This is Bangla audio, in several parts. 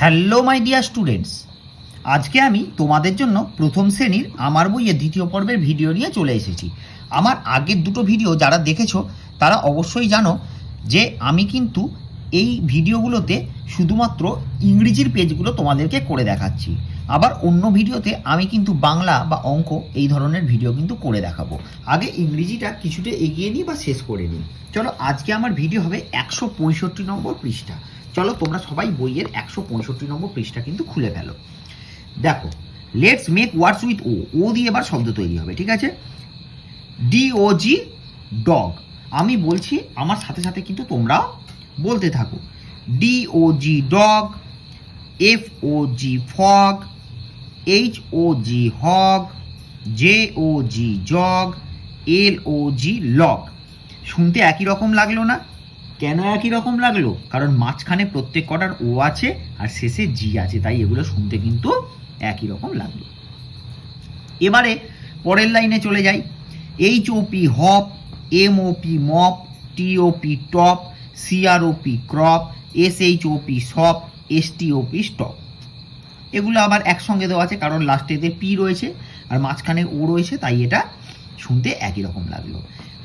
হ্যালো মাই ডিয়ার স্টুডেন্টস আজকে আমি তোমাদের জন্য প্রথম শ্রেণির আমার বইয়ের দ্বিতীয় পর্বের ভিডিও নিয়ে চলে এসেছি। আমার আগের দুটো ভিডিও যারা দেখেছ, তারা অবশ্যই জানো যে আমি কিন্তু এই ভিডিওগুলোতে শুধুমাত্র ইংরেজির পেজগুলো তোমাদেরকে করে দেখাচ্ছি। আবার অন্য ভিডিওতে আমি কিন্তু বাংলা বা অঙ্ক এই ধরনের ভিডিও কিন্তু করে দেখাবো। আগে ইংরেজিটা কিছুটা এগিয়ে নিই বা শেষ করে নিই। চলো, আজকে আমার ভিডিও হবে একশো পঁয়ষট্টি নম্বর পৃষ্ঠা। চলো তোমরা সবাই বইয়ের একশো পঁয়ষট্টি নম্বর পৃষ্ঠা কিন্তু খুলে ফেলো। দেখো let's make words with O O দিয়ে এবার শব্দ তৈরি হবে, ঠিক আছে? ডি ও জি ডগ আমি বলছি, আমার সাথে সাথে কিন্তু তোমরাও বলতে থাকো। D O G dog F O G fog H O G hog J O G jog L O G log শুনতে একই রকম লাগল না? কেন একই রকম লাগল? কারণ মাঝখানে প্রত্যেক কটার ও আছে আর শেষে জি আছে, তাই এগুলো শুনতে কিন্তু একই রকম লাগল। এবারে পরের লাইনে চলে যাই। H O P hop M O P mop T O P top C R O P crop S H O P shop S T O P stop এগুলো আবার একসঙ্গে দেওয়া আছে, কারণ লাস্টেতে পি রয়েছে আর মাঝখানে ও রয়েছে, তাই এটা শুনতে একই রকম লাগল।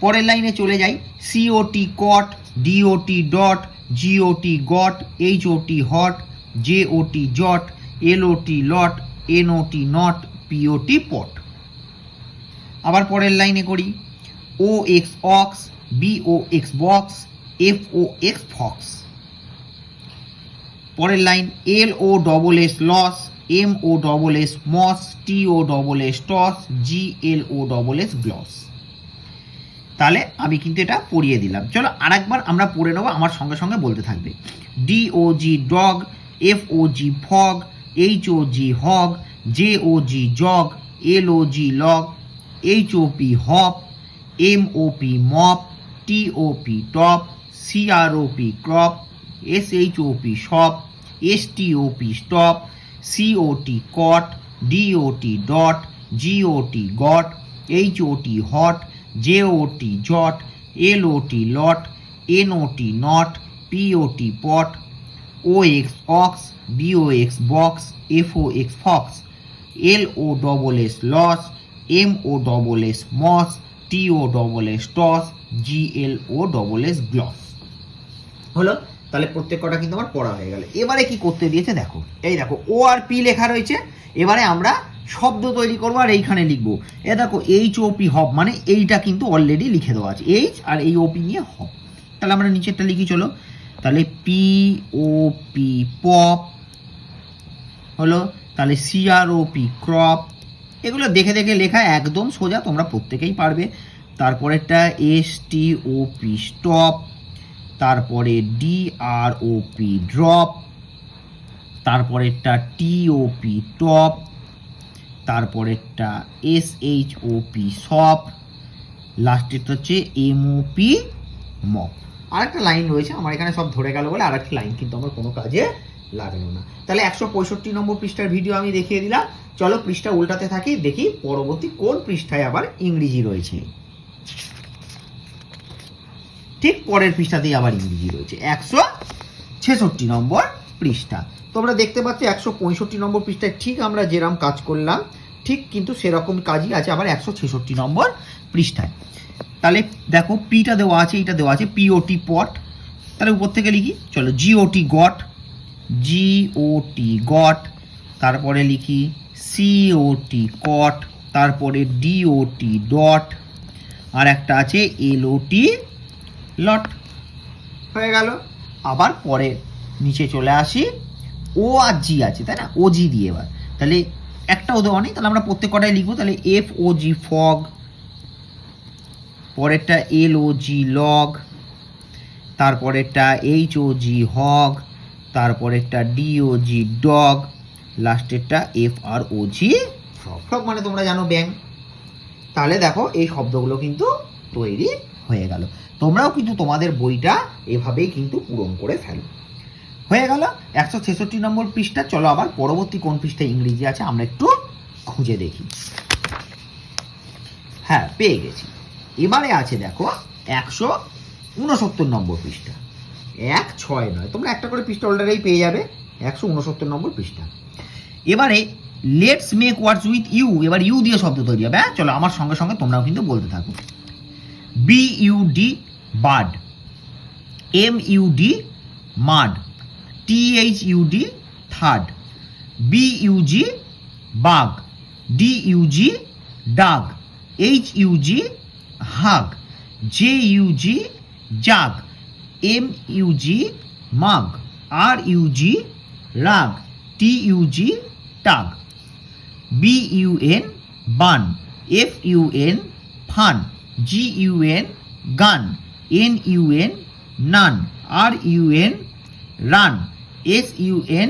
পরের লাইনে চলে যাই। C O T cot D O T dot G O T got H O T hot J O T jot L O T lot NOT not P O T পট আবার পরের লাইনে করি। O X ox B O X box F O X fox পরের line L O double S loss M O double S moss T O double S toss G L O double S gloss তাহলে আমি কিন্তু এটা পড়িয়ে দিলাম। চলো আরেকবার আমরা পড়ে নেব, আমার সঙ্গে সঙ্গে বলতে থাকবে। D O G dog F O G fog H O G hog J O G jog L O G log H O P hop M O P mop T O P top C R O P crop S H O P shop S T O P stop C O T cot D O T dot G O T got H O T hot J O T, jot, L O T, lot, N O T, not, P O T, pot, O X, ox, B O X, box, F O X, fox, L O double S, loss, M O double S, moss, T O double S, toss, G L O double S, gloss. হলো? তাহলে প্রত্যেক কটা কিন্তু আমার পড়া হয়ে গেল। এবারে কি করতে দিয়েছে দেখো। এই দেখো, ও আর পি লেখা রয়েছে। এবারে আমরা শব্দ তৈরি করব আর এইখানে লিখব। এ দেখো এইচ ও পি হব মানে এইটা কিন্তু অলরেডি লিখে দেওয়া আছে। এইচ আর এই ও পি নিয়ে হব। তাহলে আমরা নিচেরটা লিখি, চলো। তাহলে পি ও পি পপ হলো, তাহলে সিআর ও পি ক্রপ এগুলো দেখে দেখে লেখা একদম সোজা, তোমরা প্রত্যেকেই পারবে। তারপরেরটা S T O P stop তারপরে D R O P drop তারপরেরটা টি ও পি টপ তারপরেরটা S H O P shop লাস্টেরটা হচ্ছে এম ও পি মপ আরেকটা লাইন রয়েছে, আমার এখানে সব ধরে গেল বলে আরেকটা লাইন কিন্তু আমার কোনো কাজে লাগল না। তাহলে একশো পঁয়ষট্টি নম্বর পৃষ্ঠার ভিডিও আমি দেখিয়ে দিলাম। চলো পৃষ্ঠা উল্টাতে থাকি, দেখি পরবর্তী কোন পৃষ্ঠায় আবার ইংরেজি রয়েছে। ঠিক পরের পৃষ্ঠাতেই আবার ইংরেজি রয়েছে। একশো ছেষট্টি নম্বর পৃষ্ঠা। তোমরা দেখতে পাচ্ছ একশো পঁয়ষট্টি নম্বর পৃষ্ঠায় ঠিক আমরা যেরকম কাজ করলাম, ঠিক কিন্তু সেরকম কাজই আছে আবার একশো ছেষট্টি নম্বর পৃষ্ঠায়। তাহলে দেখো পিটা দেওয়া আছে, এইটা দেওয়া আছে পিওটি পট তাহলে উপর থেকে লিখি, চলো জিওটি গট জিওটি গট তারপরে লিখি সিওটি কট তারপরে ডিওটি ডট আর একটা আছে এলওটি লট হয়ে গেল। আবার পরে নিচে চলে আসি। ও আর জি আছে, তাই না? ও জি দিয়ে এবার। তাহলে একটা ও দেওয়া নেই তাহলে আমরা প্রত্যেক কটাই লিখব। তাহলে এফ ও জি ফগ পরেরটা এল ও জি লগ তারপরেরটা এইচ ও জি হগ তারপরেরটা D O G dog লাস্টেরটা F R O G frog মানে তোমরা জানো ব্যাং। তাহলে দেখো, এই শব্দগুলো কিন্তু তৈরি হয়ে গেল। তোমরাও কিন্তু তোমাদের বইটা এভাবেই কিন্তু পূরণ করে ফেলো। হয়ে গেল। একশো ছেষট্টি নম্বর পৃষ্ঠা। চলো আবার পরবর্তী কোন পৃষ্ঠায় ইংরেজি আছে আমরা একটু খুঁজে দেখি। হ্যাঁ পেয়ে গেছি। এবারে আছে দেখো একশো উনসত্তর নম্বর পৃষ্ঠা। এক ছয় নয়। তোমরা একটা করে পৃষ্ঠা হোল্ডারেই পেয়ে যাবে। একশো উনসত্তর নম্বর পৃষ্ঠা। এবারে let's make words with U. এবার ইউ দিয়ে শব্দ তৈরি হবে হ্যাঁ? চলো আমার সঙ্গে সঙ্গে তোমরাও কিন্তু বলতে থাকো। B U D bird. M U D mud T H U D third B U G bug D U G dug H U G hug J U G jug M U G mug R U G rug T U G tug B U N bun F U N fun G U N gun N U N nun R U N run S U N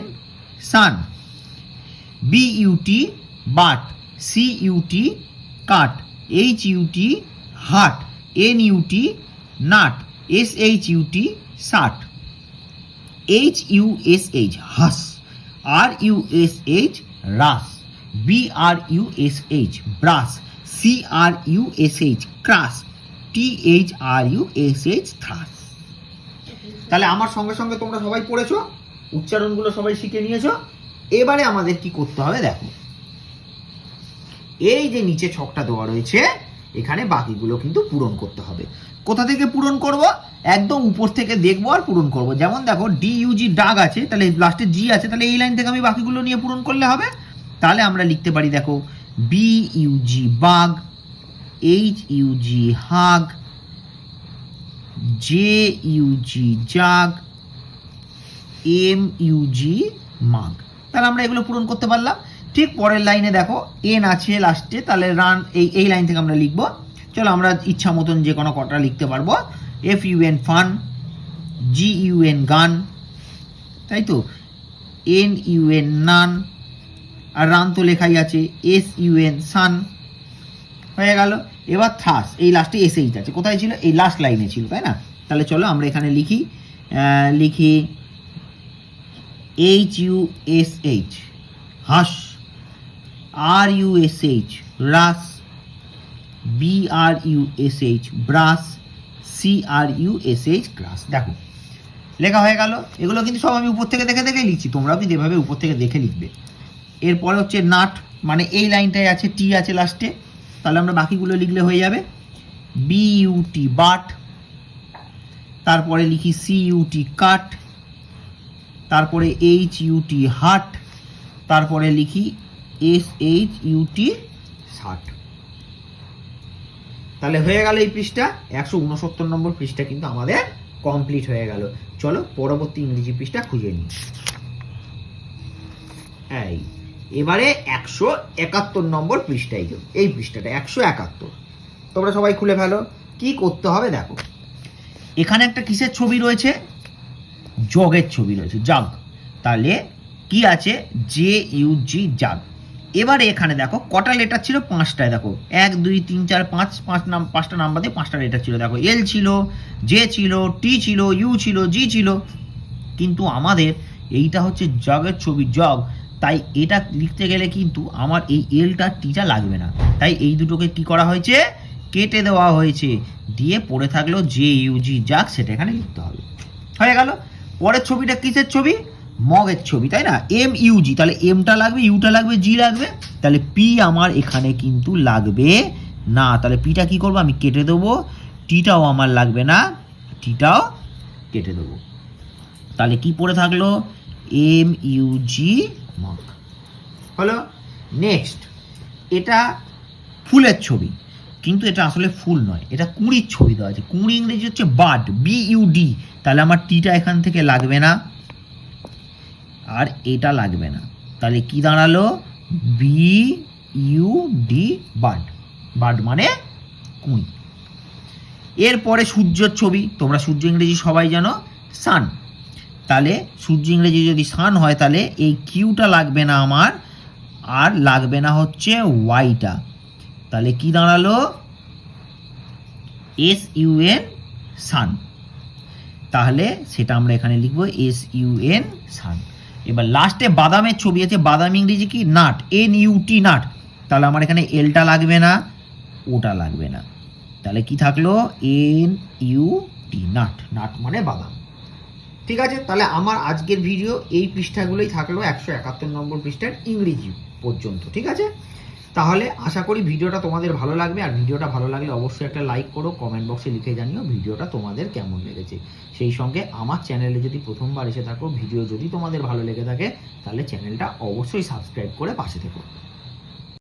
sun B U T but C U T cut H U T hut N U T nut S H U T shut H U S H hush R U S H rush B R U S H brush C R U S H crush T H R U S H thrush তাহলে আমার সঙ্গে সঙ্গে তোমরা সবাই পড়েছো? উচ্চারণগুলো সবাই শিখে নিয়েছো। এবারে আমাদের কি করতে হবে দেখো। এই যে নিচে ছকটা দেওয়া রয়েছে, এখানে বাকিগুলো কিন্তু পূরণ করতে হবে। কোথা থেকে পূরণ করব? একদম উপর থেকে দেখব আর পূরণ করব। যেমন দেখো ডি ইউজি ডাগ আছে, তাহলে লাস্টে জি আছে, তাহলে এই লাইন থেকে আমি বাকিগুলো নিয়ে পূরণ করলে হবে। তাহলে আমরা লিখতে পারি দেখো B U G bug H U G hug J U G jug M U G mug তাহলে আমরা এগুলো পূরণ করতে পারলাম। ঠিক পরের লাইনে দেখো এন আছে লাস্টে তাহলে রান এই এই লাইন থেকে আমরা লিখব। চলো আমরা ইচ্ছা মতন যে কোনো কটা লিখতে পারব। F U N fun G U N gun তাই তো? N U N nun R run তো লেখাই আছে এস ইউ এন সান হয়ে গেল। এবার থাস এই লাস্টে এস এইচ আছে। কোথায় ছিল? এই লাস্ট লাইনে ছিল, তাই না? তাহলে চলো আমরা এখানে লিখি লিখি H U S H hush R U S H rush B R U S H brush C R U S H crush দেখো, লেখা হয়ে গেল। এগুলো কিন্তু সব আমি উপর থেকে দেখে দেখে লিখছি। তোমরাও কিন্তু এভাবে উপর থেকে দেখে লিখবে। এরপরে হচ্ছে নাট মানে এই লাইনটায় আছে, টি আছে লাস্টে তাহলে আমরা বাকিগুলো লিখলে হয়ে যাবে। B U T but. তারপরে লিখি সি ইউটি কাট তারপরে এইচ ইউটি হাট, তারপরে লিখি এস এইচ ইউটি ষাট। তাহলে হয়ে গেল এই পৃষ্ঠা, একশো উনসত্তর নম্বর পৃষ্ঠা কিন্তু আমাদের কমপ্লিট হয়ে গেল। চলো পরবর্তী ইংরেজি পৃষ্ঠা খুঁজে নিই। এই, এবারে একশো একাত্তর নম্বর পৃষ্ঠায় যাও এই পৃষ্ঠাটা একশো একাত্তর। তোমরা সবাই খুলে ফেলো, কি করতে হবে দেখো। এখানে একটা কিসের ছবি রয়েছে? জগের ছবি রয়েছে, জাগ। তাহলে কি আছে? J U G jug. এবারে এখানে দেখো, কটা লেটার ছিল? পাঁচটায় দেখো। এক, দুই, তিন, চার, পাঁচ পাঁচ নাম, পাঁচটা নাম্বার দিয়ে পাঁচটা লেটার ছিল। দেখো এল ছিল জে ছিল টি ছিল ইউ ছিল জি ছিল। কিন্তু আমাদের এইটা হচ্ছে জগের ছবি, জগ। তাই এটা লিখতে গেলে কিন্তু আমার এই এলটা টিটা লাগবে না। তাই এই দুটোকে কি করা হয়েছে? কেটে দেওয়া হয়েছে। দিয়ে পড়ে থাকল যে ইউজি যাক সেটা এখানে লিখতে হবে। হয়ে গেল? পরের ছবিটা কিসের ছবি? মগের ছবি, তাই না? এম ইউজি তাহলে এমটা লাগবে ইউটা লাগবে জি লাগবে। তাহলে পি আমার এখানে কিন্তু লাগবে না। তাহলে পিটা কি করব? আমি কেটে দেবো। টিটাও আমার লাগবে না। টিটাও কেটে দেবো। তাহলে কি পড়ে থাকল? এম ইউজি মগ হলো নেক্সট এটা ফুলের ছবি, কিন্তু এটা আসলে ফুল নয়। এটা কুঁড়ির ছবি দেওয়া আছে কুঁড়ি ইংরেজি হচ্ছে বাড বি ইউ ডি তাহলে আমার টিটা এখান থেকে লাগবে না। আর এটা লাগবে না। তাহলে কি দাঁড়াল? B U D bud bud মানে কুঁড়ি এরপরে সূর্যের ছবি। তোমরা সূর্য ইংরেজি সবাই জানো সান তাহলে সূর্য ইংরেজি যদি সান হয়, তাহলে এই কিউটা লাগবে না আমার। আর লাগবে না হচ্ছে ওয়াইটা তাহলে কি দাঁড়াল? এস ইউএন সান তাহলে সেটা আমরা এখানে লিখব এস ইউএন সান এবার লাস্টে বাদামের ছবি আছে, বাদাম ইংরেজি কি? Nut N U T nut. তাহলে আমার এখানে এলটা লাগবে না ওটা লাগবে না। তাহলে কি থাকল? N U T nut. Nut মানে বাদাম। ঠিক আছে, তাহলে আমার আজকের ভিডিও এই পৃষ্ঠাগুলোই থাকল একশো একাত্তর নম্বর পৃষ্ঠার ইংরেজি পর্যন্ত, ঠিক আছে? তাহলে আশা করি ভিডিওটা তোমাদের ভালো লাগবে, আর ভিডিওটা ভালো লাগলে অবশ্যই একটা লাইক করো কমেন্ট বক্সে লিখে জানিও ভিডিওটা তোমাদের কেমন লেগেছে। সেই সঙ্গে আমার চ্যানেলে যদি প্রথমবার এসে থাকো, ভিডিও যদি তোমাদের ভালো লেগে থাকে, তাহলে চ্যানেলটা অবশ্যই সাবস্ক্রাইব করে পাশে থেকো।